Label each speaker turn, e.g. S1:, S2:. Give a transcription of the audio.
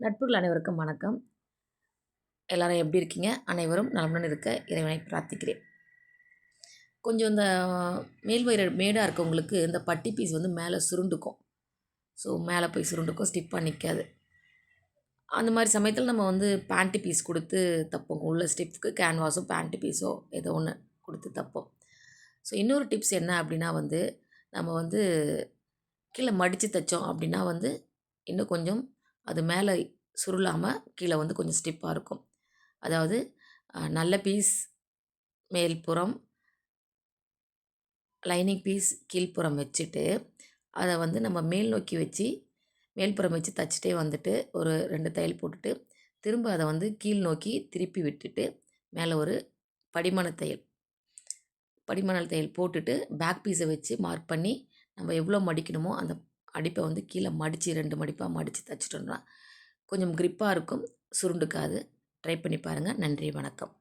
S1: நட்புகள் அனைவருக்கும் வணக்கம். எல்லாரும் எப்படி இருக்கீங்க? அனைவரும் நலமுடன் இருக்க இறைவனை பிரார்த்திக்கிறேன். கொஞ்சம் இந்த மேல்வயிறு மேடாக இருக்கவங்களுக்கு இந்த பட்டி பீஸ் வந்து மேலே சுருண்டுக்கும். ஸோ மேலே போய் சுருண்டுக்கும் ஸ்டிப்பாக நிற்காது அந்த மாதிரி சமயத்தில் நம்ம வந்து பேண்ட்டு பீஸ் கொடுத்து தப்போம். உள்ள ஸ்டிப்புக்கு கேன்வாஸோ பேண்ட்டு பீஸோ ஏதோ ஒன்று கொடுத்து தப்போம். ஸோ இன்னொரு டிப்ஸ் என்ன அப்படின்னா வந்து நம்ம வந்து கீழே மடித்து தைச்சோம் அப்படின்னா வந்து இன்னும் கொஞ்சம் அது மேலே சுருளாமல் கீழே வந்து கொஞ்சம் ஸ்டிப்பாக இருக்கும். அதாவது நல்ல பீஸ் மேல்புறம் லைனிங் பீஸ் கீழ்ப்புறம் வச்சுட்டு அதை வந்து நம்ம மேல் நோக்கி வச்சு மேல்புறம் வச்சு தச்சுட்டே வந்துட்டு ஒரு ரெண்டு தையல் போட்டுட்டு திரும்ப அதை வந்து கீழ் நோக்கி திருப்பி விட்டுட்டு மேலே ஒரு படிமான தையல். படிமான தையல் போட்டுட்டு பேக் பீஸை வச்சு மார்க் பண்ணி நம்ம எவ்வளோ மடிக்கணுமோ அந்த அடிப்பை வந்து கீழே மடித்து ரெண்டு மடிப்பாக மடித்து தைச்சிட்டோம்னா கொஞ்சம் க்ரிப்பாக இருக்கும். சுருண்டுக்காது. ட்ரை பண்ணி பாருங்கள் நன்றி வணக்கம்.